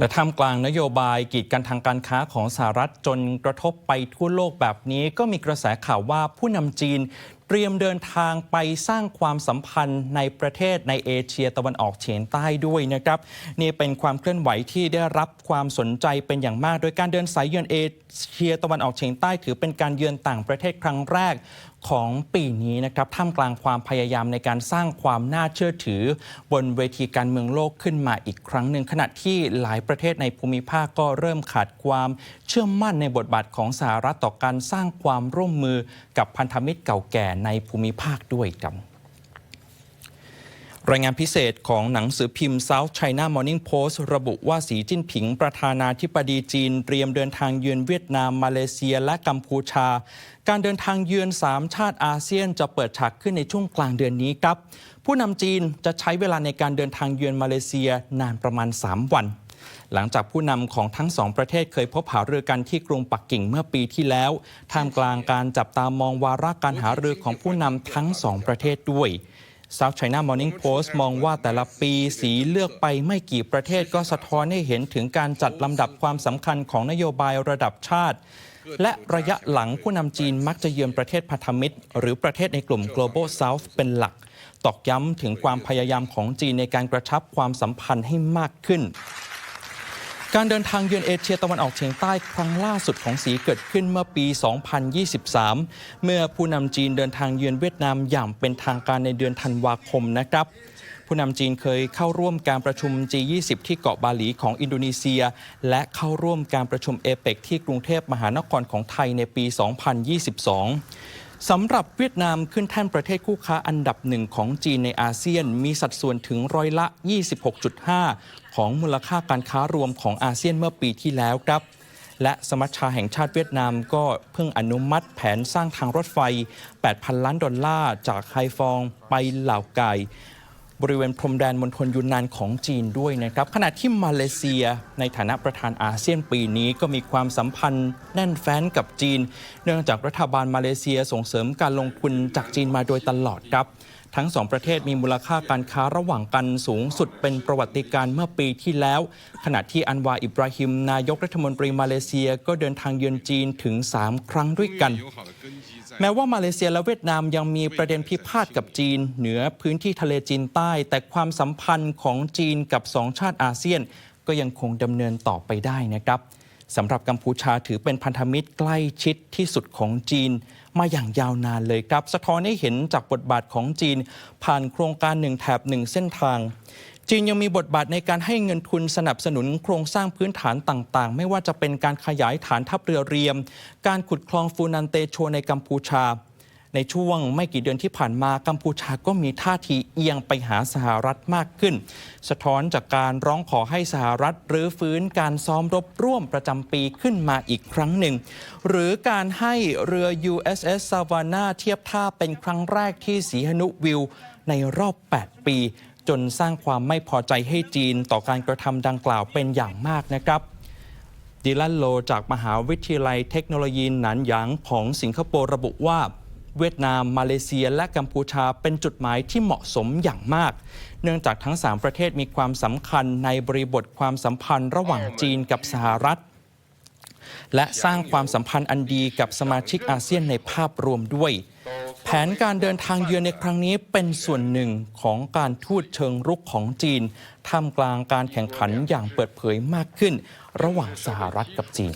และท่ามกลางนโยบายกีดกันทางการค้าของสหรัฐจนกระทบไปทั่วโลกแบบนี้ ก็มีกระแสข่าวว่าผู้นำจีน เตรียมเดินทางไปสร้างความสัมพันธ์ในประเทศในเอเชียตะวันออกเฉียงใต้ด้วยนะครับ นี่เป็นความเคลื่อนไหวที่ได้รับความสนใจเป็นอย่างมาก โดยการเดินสายเยือนเอเชียตะวันออกเฉียงใต้ ถือเป็นการเยือนต่างประเทศครั้งแรกของปีนี้นะครับท่ามกลางความพยายามในการสร้างความน่าเชื่อถือ บนเวทีการเมืองโลกขึ้นมาอีกครั้งหนึ่งขณะที่หลายประเทศในภูมิภาคก็เริ่มขาดความเชื่อมั่นในบทบาทของสหรัฐต่อการสร้างความร่วมมือกับพันธมิตรเก่าแก่ในภูมิภาคด้วยครับรายงานพิเศษของหนังสือพิมพ์ South China Morning Post ระบุว่าสีจิ้นผิงประธานาธิบดีจีน เตรียมเดินทางเยือนเวียดนาม มาเลเซีย และกัมพูชา การเดินทางเยือน 3 ชาติอาเซียนจะเปิดฉากขึ้นในช่วงกลางเดือนนี้ครับ ผู้นำจีนจะใช้เวลาในการเดินทางเยือนมาเลเซียนานประมาณ 3 วัน หลังจากผู้นำของทั้งสองประเทศเคยพบหารือกันที่กรุงปักกิ่งเมื่อปีที่แล้ว ท่ามกลางการจับตามองวาระการหารือของผู้นำทั้งสองประเทศด้วย South China Morning Post มองว่าแต่ละปีสีเลือกไปไม่กี่ประเทศก็สะท้อนให้เห็นถึงการจัดลำดับความสำคัญของนโยบายระดับชาติ และระยะหลังผู้นำจีนมักจะเยือนประเทศพันธมิตร หรือประเทศในกลุ่ม Global South เป็นหลัก ตอกย้ำถึงความพยายามของจีนในการกระชับความสัมพันธ์ให้มากขึ้น การเดินทางเยือนเอเชียตะวันออกเฉียงใต้ครั้งล่าสุดของสีเกิดขึ้นเมื่อปี 2023 เมื่อผู้นำจีนเดินทางเยือนเวียดนามอย่างเป็นทางการในเดือนธันวาคมนะครับ ผู้นำจีนเคยเข้าร่วมการประชุม G20 ที่เกาะบาหลีของอินโดนีเซีย และเข้าร่วมการประชุมเอเปกที่กรุงเทพมหานครของไทยในปี 2022 สำหรับเวียดนามขึ้นแท่นประเทศคู่ค้าอันดับหนึ่งของจีนในอาเซียน มีสัดส่วนถึงร้อยละ 26.5 ของมูลค่าการค้ารวมของอาเซียนเมื่อปีที่แล้วครับ และสมัชชาแห่งชาติเวียดนามก็เพิ่งอนุมัติแผนสร้างทางรถไฟ 8,000 ล้านดอลลาร์จากไฮฟองไปเหล่าไก่ บริเวณพรมแดนมณฑลยูนนานของจีนด้วยนะครับ ขณะที่มาเลเซียในฐานะประธานอาเซียนปีนี้ก็มีความสัมพันธ์แน่นแฟ้นกับจีน เนื่องจากรัฐบาลมาเลเซียส่งเสริมการลงทุนจากจีนมาโดยตลอดครับทั้งสองประเทศมีมูลค่าการค้าระหว่างกันสูงสุดเป็นประวัติการณ์เมื่อปีที่แล้ว ขณะที่อันวาอิบราฮิม นายกรัฐมนตรีมาเลเซีย ก็เดินทางเยือนจีนถึง 3 ครั้งด้วยกัน แม้ว่ามาเลเซียและเวียดนามยังมีประเด็นพิพาทกับจีน เหนือพื้นที่ทะเลจีนใต้ แต่ความสัมพันธ์ของจีนกับสองชาติอาเซียน ก็ยังคงดำเนินต่อไปได้นะครับสำหรับกัมพูชาถือเป็นพันธมิตรใกล้ชิดที่สุดของจีน มาอย่างยาวนานเลยครับ สะท้อนให้เห็นจากบทบาทของจีน ผ่านโครงการหนึ่งแถบหนึ่งเส้นทาง จีนยังมีบทบาทในการให้เงินทุนสนับสนุนโครงสร้างพื้นฐานต่างๆ ไม่ว่าจะเป็นการขยายฐานทัพเรือเรียม การขุดคลองฟูนันเตโชในกัมพูชา ในช่วงไม่กี่เดือนที่ผ่านมากัมพูชาก็มีท่าทีเอียงไปหาสหรัฐมากขึ้น สะท้อนจากการร้องขอให้สหรัฐรื้อฟื้นการซ้อมรบร่วมประจำปีขึ้นมาอีกครั้งหนึ่ง หรือการให้เรือ USS Savannah เทียบท่าเป็นครั้งแรกที่สีหนุวิวในรอบ 8 ปี จนสร้างความไม่พอใจให้จีนต่อการกระทำดังกล่าวเป็นอย่างมากนะครับดิลันโลจากมหาวิทยาลัยเทคโนโลยีหนานหยางของสิงคโปร์ระบุว่า เวียดนาม มาเลเซีย และกัมพูชาเป็นจุดหมายที่เหมาะสมอย่างมาก เนื่องจากทั้ง 3 ประเทศมีความสำคัญในบริบทความสัมพันธ์ระหว่างจีนกับสหรัฐ และสร้างความสัมพันธ์อันดีกับสมาชิกอาเซียนในภาพรวมด้วย ผนการเดินทางเยือนในครั้งนี้เป็นส่วนหนึ่งของการทูตเชิงรุกของจีนท่ามกลางการแข่งขันอย่างเปิดเผยมากขึ้น ระหว่างสหรัฐกับจีน